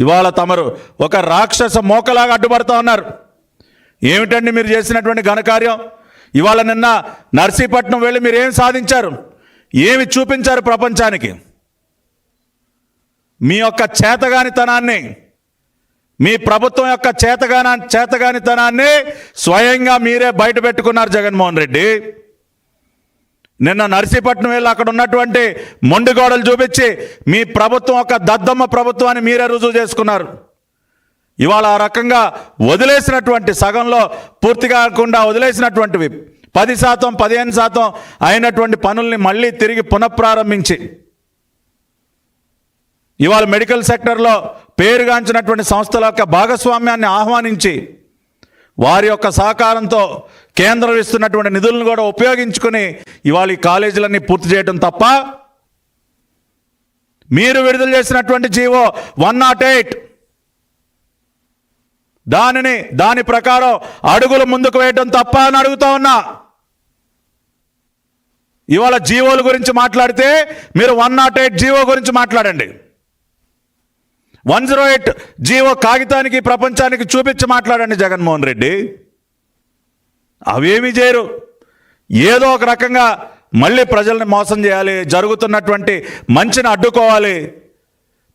ఇవాళ తమరు ఒక రాక్షస మోకలాగా అడ్డుపడుతూ ఉన్నారు. ఏమిటండి మీరు చేసినటువంటి ఘనకార్యం? ఇవాళ నిన్న నర్సీపట్నం వెళ్ళి మీరు ఏం సాధించారు? ఏమి చూపించారు ప్రపంచానికి? మీ యొక్క చేతగానితనాన్ని మీ ప్రభుత్వం యొక్క చేతగాన చేతగానితనాన్ని స్వయంగా మీరే బయట పెట్టుకున్నారు జగన్మోహన్ రెడ్డి. నిన్న నర్సీపట్నం వెళ్ళి అక్కడ ఉన్నటువంటి మొండిగోడలు చూపించి మీ ప్రభుత్వం ఒక దద్దమ్మ ప్రభుత్వాన్ని మీరే రుజువు చేసుకున్నారు. ఇవాళ ఆ రకంగా వదిలేసినటువంటి సగంలో పూర్తి కాకుండా వదిలేసినటువంటివి. పది శాతం పదిహేను శాతం అయినటువంటి పనుల్ని మళ్ళీ తిరిగి పునఃప్రారంభించి. ఇవాళ మెడికల్ సెక్టర్లో పేరుగాంచినటువంటి సంస్థల యొక్క భాగస్వామ్యాన్ని ఆహ్వానించి వారి యొక్క సహకారంతో కేంద్రం ఇస్తున్నటువంటి నిధులను కూడా ఉపయోగించుకుని ఇవాళ ఈ కాలేజీలన్నీ పూర్తి చేయడం తప్ప మీరు విడుదల చేసినటువంటి జీవో వన్ నాట్ ఎయిట్. దానిని దాని ప్రకారం అడుగులు ముందుకు వేయడం తప్ప అని అడుగుతా ఉన్నా. ఇవాళ జీవోల గురించి మాట్లాడితే మీరు వన్ నాట్ ఎయిట్ జీవో గురించి మాట్లాడండి. వన్ జీరో ఎయిట్ జీవో కాగితానికి ప్రపంచానికి చూపించి మాట్లాడండి జగన్మోహన్ రెడ్డి. అవేమీ చేయరు. ఏదో ఒక రకంగా మళ్ళీ ప్రజల్ని మోసం చేయాలి జరుగుతున్నటువంటి మంచిని అడ్డుకోవాలి.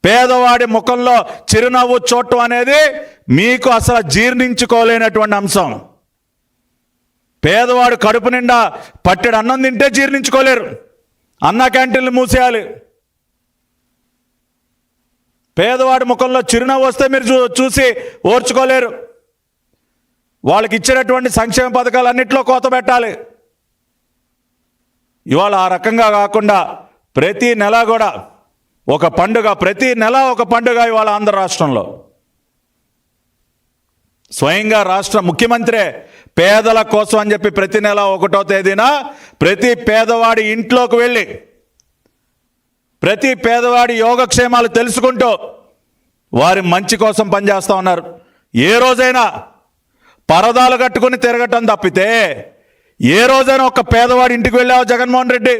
పేదవాడి ముఖంలో చిరునవ్వు చూడటం అనేది మీకు అసలు జీర్ణించుకోలేనటువంటి అంశం. పేదవాడు కడుపు నిండా పట్టెడు అన్నం తింటే జీర్ణించుకోలేరు. అన్న క్యాంటీన్లు మూసేయాలి. పేదవాడి ముఖంలో చిరునవ్వు వస్తే మీరు చూ చూసి ఓర్చుకోలేరు. వాళ్ళకి ఇచ్చినటువంటి సంక్షేమ పథకాలు అన్నింటిలో కోత పెట్టాలి. ఇవాళ ఆ రకంగా కాకుండా ప్రతి నెల కూడా ఒక పండుగ ప్రతి నెల ఒక పండుగ ఇవాళ ఆంధ్ర రాష్ట్రంలో. స్వయంగా రాష్ట్ర ముఖ్యమంత్రే పేదల కోసం అని చెప్పి ప్రతి నెల ఒకటో తేదీన ప్రతి పేదవాడి ఇంట్లోకి వెళ్ళి ప్రతి పేదవాడి యోగక్షేమాలు తెలుసుకుంటూ వారి మంచి కోసం పనిచేస్తూ ఉన్నారు. ఏ రోజైనా పరదాలు కట్టుకుని తిరగటం తప్పితే ఏ రోజైనా ఒక పేదవాడి ఇంటికి వెళ్ళావు జగన్మోహన్ రెడ్డి?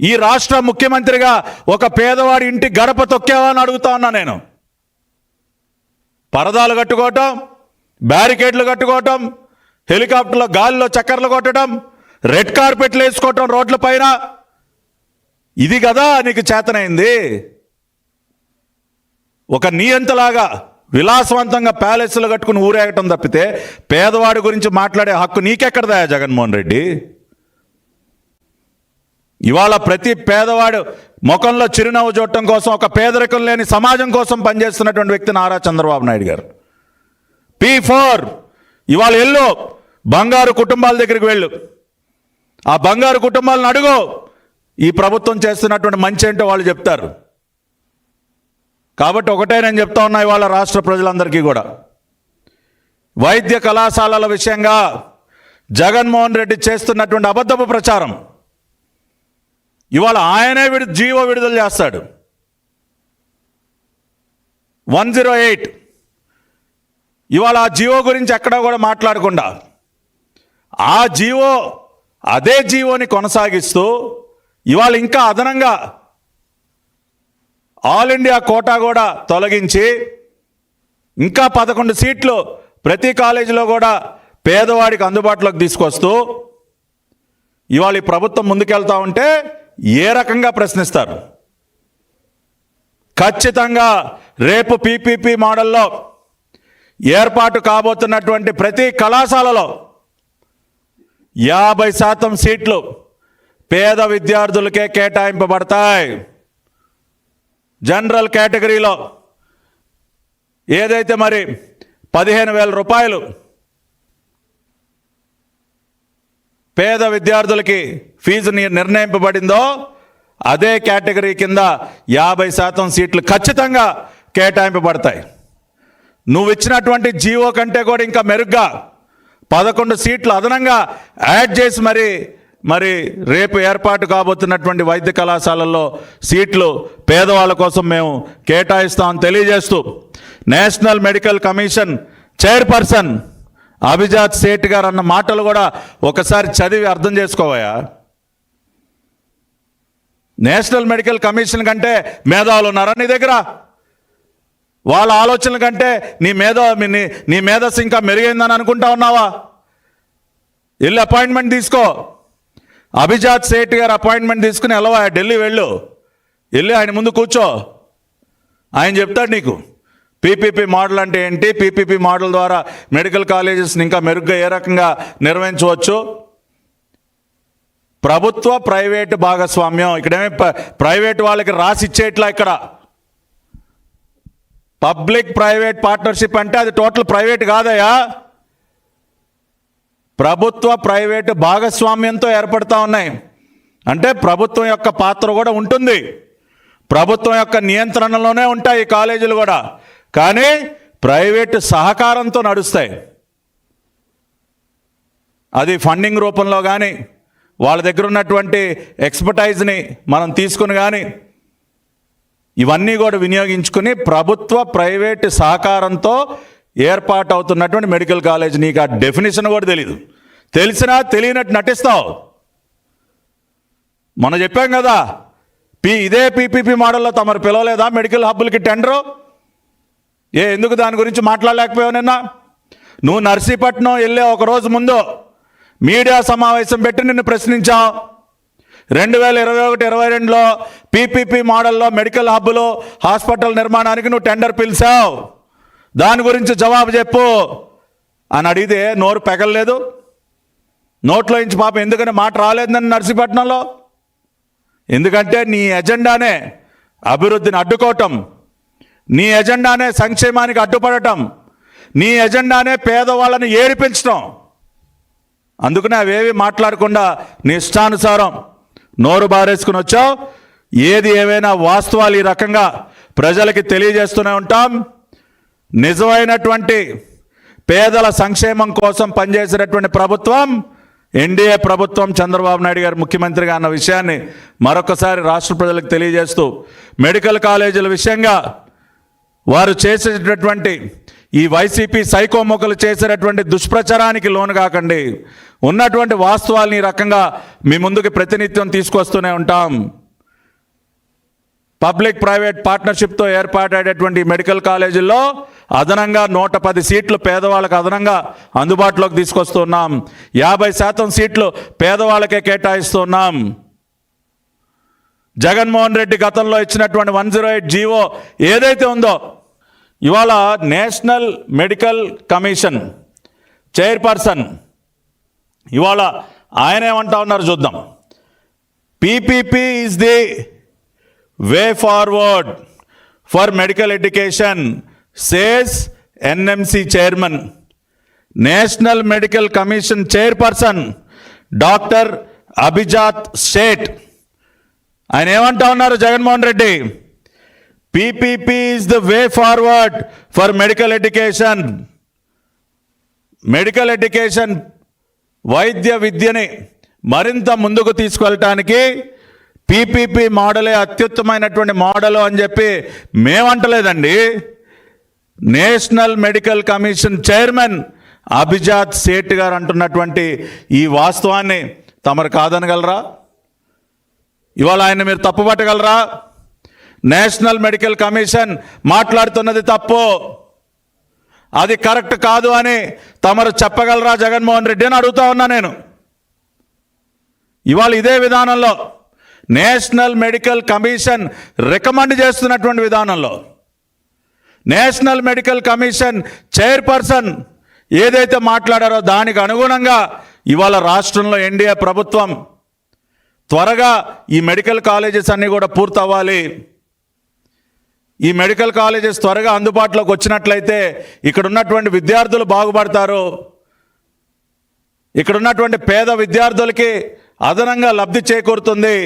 ఈ రాష్ట్ర ముఖ్యమంత్రిగా ఒక పేదవాడి ఇంటి గడప తొక్కావా అని అడుగుతా ఉన్నా నేను. పరదాలు కట్టుకోవటం బ్యారికేడ్లు కట్టుకోవటం హెలికాప్టర్లో గాలిలో చక్కర్లు కొట్టడం రెడ్ కార్పెట్లు వేసుకోవటం రోడ్ల పైన. ఇది కదా నీకు చేతనైంది. ఒక నియంతలాగా విలాసవంతంగా ప్యాలెస్లు కట్టుకుని ఊరేగటం తప్పితే పేదవాడి గురించి మాట్లాడే హక్కు నీకెక్కడదా జగన్మోహన్ రెడ్డి? ఇవాళ ప్రతి పేదవాడు ముఖంలో చిరునవ్వు చూడటం కోసం ఒక పేదరికం లేని సమాజం కోసం పనిచేస్తున్నటువంటి వ్యక్తి నారా చంద్రబాబు నాయుడు గారు. పీ ఫోర్ ఇవాళ ఎల్లు బంగారు కుటుంబాల దగ్గరికి వెళ్ళు. ఆ బంగారు కుటుంబాలను అడుగు. ఈ ప్రభుత్వం చేస్తున్నటువంటి మంచి ఏంటో వాళ్ళు చెప్తారు. కాబట్టి ఒకటే నేను చెప్తా ఉన్నా ఇవాళ రాష్ట్ర ప్రజలందరికీ కూడా. వైద్య కళాశాలల విషయంగా జగన్మోహన్ రెడ్డి చేస్తున్నటువంటి అబద్ధపు ప్రచారం. ఇవాళ ఆయనే విడు జీవో విడుదల చేస్తాడు. One zero eight. ఇవాళ ఆ జీవో గురించి ఎక్కడా కూడా మాట్లాడకుండా ఆ జీవో అదే జీవోని కొనసాగిస్తూ ఇవాళ ఇంకా అదనంగా ఆల్ ఇండియా కోటా కూడా తొలగించి ఇంకా పదకొండు సీట్లు ప్రతి కాలేజీలో కూడా పేదవాడికి అందుబాటులోకి తీసుకొస్తూ ఇవాళ ఈ ప్రభుత్వం ముందుకెళ్తా ఉంటే ఏ రకంగా ప్రశ్నిస్తారు? ఖచ్చితంగా రేపు పీపీపీ మోడల్లో ఏర్పాటు కాబోతున్నటువంటి ప్రతి కళాశాలలో యాభై శాతం సీట్లు పేద విద్యార్థులకే కేటాయింపబడతాయి. జనరల్ కేటగిరీలో ఏదైతే మరి పదిహేను వేల రూపాయలు పేద విద్యార్థులకి ఫీజు నిర్ణయింపబడిందో అదే కేటగిరీ కింద యాభై శాతం సీట్లు ఖచ్చితంగా కేటాయింపబడతాయి. నువ్వు ఇచ్చినటువంటి జీవో కంటే కూడా ఇంకా మెరుగ్గా పదకొండు సీట్లు అదనంగా యాడ్ చేసి మరి మరి రేపు ఏర్పాటు కాబోతున్నటువంటి వైద్య కళాశాలల్లో సీట్లు పేదవాళ్ళ కోసం మేము కేటాయిస్తామని తెలియజేస్తూ national medical commission chairperson Abhijat Sheth garu అన్న మాటలు కూడా ఒకసారి చదివి అర్థం చేసుకోవయా నేషనల్ మెడికల్ కమిషన్ కంటే మేధావులు ఉన్నారా నీ దగ్గర? వాళ్ళ ఆలోచనల కంటే నీ మీద నీ నీ మేధస్సు ఇంకా మెరుగైందని అనుకుంటా ఉన్నావా? వెళ్ళి అపాయింట్మెంట్ తీసుకో. అభిజాత్ సేట్ గారు అపాయింట్మెంట్ తీసుకుని వెళ్ళవా ఢిల్లీ వెళ్ళు. వెళ్ళి ఆయన ముందు కూర్చో. ఆయన చెప్తాడు నీకు. పీపీపీ మోడల్ అంటే ఏంటి? పీపీపీ మోడల్ ద్వారా మెడికల్ కాలేజెస్ని ఇంకా మెరుగ్గా ఏ రకంగా నిర్వహించవచ్చు? ప్రభుత్వ ప్రైవేట్ భాగస్వామ్యం. ఇక్కడేమి ప్రైవేట్ వాళ్ళకి రాసి ఇచ్చేట్లా ఇక్కడ. పబ్లిక్ ప్రైవేట్ పార్ట్నర్షిప్ అంటే అది టోటల్ ప్రైవేట్ కాదయా ప్రభుత్వ ప్రైవేటు భాగస్వామ్యంతో ఏర్పడతా ఉన్నాయి. అంటే ప్రభుత్వం యొక్క పాత్ర కూడా ఉంటుంది. ప్రభుత్వం యొక్క నియంత్రణలోనే ఉంటాయి ఈ కాలేజీలు కూడా. కానీ ప్రైవేటు సహకారంతో నడుస్తాయి. అది ఫండింగ్ రూపంలో కానీ వాళ్ళ దగ్గర ఉన్నటువంటి ఎక్స్పర్టైజ్ని మనం తీసుకుని కానీ ఇవన్నీ కూడా వినియోగించుకుని ప్రభుత్వ ప్రైవేట్ సహకారంతో ఏర్పాటు అవుతున్నటువంటి మెడికల్ కాలేజ్ నీకు ఆ డెఫినేషన్ కూడా తెలియదు తెలిసినా తెలియనట్టు నటిస్తావు. మనం చెప్పాం కదా పి ఇదే పీపీపీ మోడల్లో తమరు పిలవలేదా మెడికల్ హబ్బులకి టెండరు? ఏ ఎందుకు దాని గురించి మాట్లాడలేకపోయావు నిన్న? నువ్వు నర్సీపట్నం వెళ్ళే ఒక రోజు ముందు మీడియా సమావేశం పెట్టి నిన్ను ప్రశ్నించావు. రెండు వేల ఇరవై ఒకటి ఇరవై రెండులో పీపీపీ మోడల్లో మెడికల్ హబ్బులు హాస్పిటల్ నిర్మాణానికి నువ్వు టెండర్ పిలిచావు. దాని గురించి జవాబు చెప్పు. అని అడిగితే నోరు పెగలలేదు. నోట్లో నుంచి పాపం ఎందుకని మాట రాలేదని నర్సీపట్నంలో? ఎందుకంటే నీ ఎజెండానే అభివృద్ధిని అడ్డుకోవటం. నీ ఎజెండానే సంక్షేమానికి అడ్డుపడటం. నీ ఎజెండానే పేదవాళ్ళని ఏడిపించటం. అందుకనే అవేవి మాట్లాడకుండా నీ ఇష్టానుసారం నోరు బారేసుకుని వచ్చావు. ఏది ఏవైనా వాస్తవాలు ఈ రకంగా ప్రజలకి తెలియజేస్తూనే ఉంటాం. నిజమైనటువంటి పేదల సంక్షేమం కోసం పనిచేసినటువంటి ప్రభుత్వం ఎన్డీఏ ప్రభుత్వం చంద్రబాబు నాయుడు గారు ముఖ్యమంత్రిగా అన్న విషయాన్ని మరొకసారి రాష్ట్ర ప్రజలకు తెలియజేస్తూ మెడికల్ కాలేజీల విషయంగా వారు చేసేటటువంటి ఈ వైసీపీ సైకోమొకలు చేసేటటువంటి దుష్ప్రచారానికి లోను కాకండి. ఉన్నటువంటి వాస్తవాల్ని ఈ రకంగా మీ ముందుకు ప్రతినిత్యం తీసుకొస్తూనే ఉంటాం. పబ్లిక్ ప్రైవేట్ పార్ట్నర్షిప్తో ఏర్పాటైనటువంటి మెడికల్ కాలేజీల్లో అదనంగా నూట పది సీట్లు పేదవాళ్ళకి అదనంగా అందుబాటులోకి తీసుకొస్తున్నాం. యాభై శాతం సీట్లు పేదవాళ్ళకే కేటాయిస్తున్నాం. జగన్మోహన్ రెడ్డి గతంలో ఇచ్చినటువంటి వన్ జీరో ఎయిట్ జీవో ఏదైతే ఉందో ఇవాళ నేషనల్ మెడికల్ కమిషన్ చైర్పర్సన్ ఇవాళ ఆయన ఏమంటా ఉన్నారు చూద్దాం. PPP is the way forward for medical education. Says NMC chairman national medical commission chairperson doctor Abhijat Sheth ఆయన ఏమంటా ఉన్నారు? Jaganmohan Reddy PPP is the way forward for medical education medical education వైద్య విద్యని మరింత ముందుకు తీసుకెళ్ళటానికి పీపీపీ మోడలే అత్యుత్తమైనటువంటి మోడల్ అని చెప్పి మేమంటలేదండి. National medical commission chairman Abhijat Sheth garu అంటున్నటువంటి ఈ వాస్తవాన్ని తమరు కాదనగలరా? ఇవాళ ఆయన మీరు తప్పు పట్టగలరా? నేషనల్ మెడికల్ కమిషన్ మాట్లాడుతున్నది తప్పు. అది కరెక్ట్ కాదు అని తమరు చెప్పగలరా జగన్మోహన్ రెడ్డి అని అడుగుతా ఉన్నా నేను. ఇవాళ ఇదే విధానంలో నేషనల్ మెడికల్ కమిషన్ రికమెండ్ చేస్తున్నటువంటి విధానంలో నేషనల్ మెడికల్ కమిషన్ చైర్పర్సన్ ఏదైతే మాట్లాడారో దానికి అనుగుణంగా ఇవాళ రాష్ట్రంలో ఎన్డీఏ ప్రభుత్వం త్వరగా ఈ మెడికల్ కాలేజెస్ అన్నీ కూడా పూర్తవ్వాలి. ఈ మెడికల్ కాలేజెస్ త్వరగా అందుబాటులోకి వచ్చినట్లయితే ఇక్కడ ఉన్నటువంటి విద్యార్థులు బాగుపడతారు. ఇక్కడ ఉన్నటువంటి పేద విద్యార్థులకి అదనంగా లబ్ధి చేకూరుతుంది.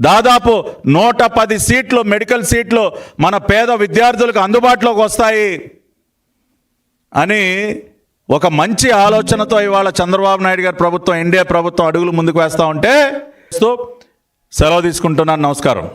దాదాపు నూట పది సీట్లు మెడికల్ సీట్లు మన పేద విద్యార్థులకు అందుబాటులోకి వస్తాయి అని ఒక మంచి ఆలోచనతో ఇవాళ చంద్రబాబు నాయుడు గారి ప్రభుత్వం ఎన్డీఏ ప్రభుత్వం అడుగులు ముందుకు వేస్తూ ఉంటే సెలవు తీసుకుంటున్నాను. నమస్కారం.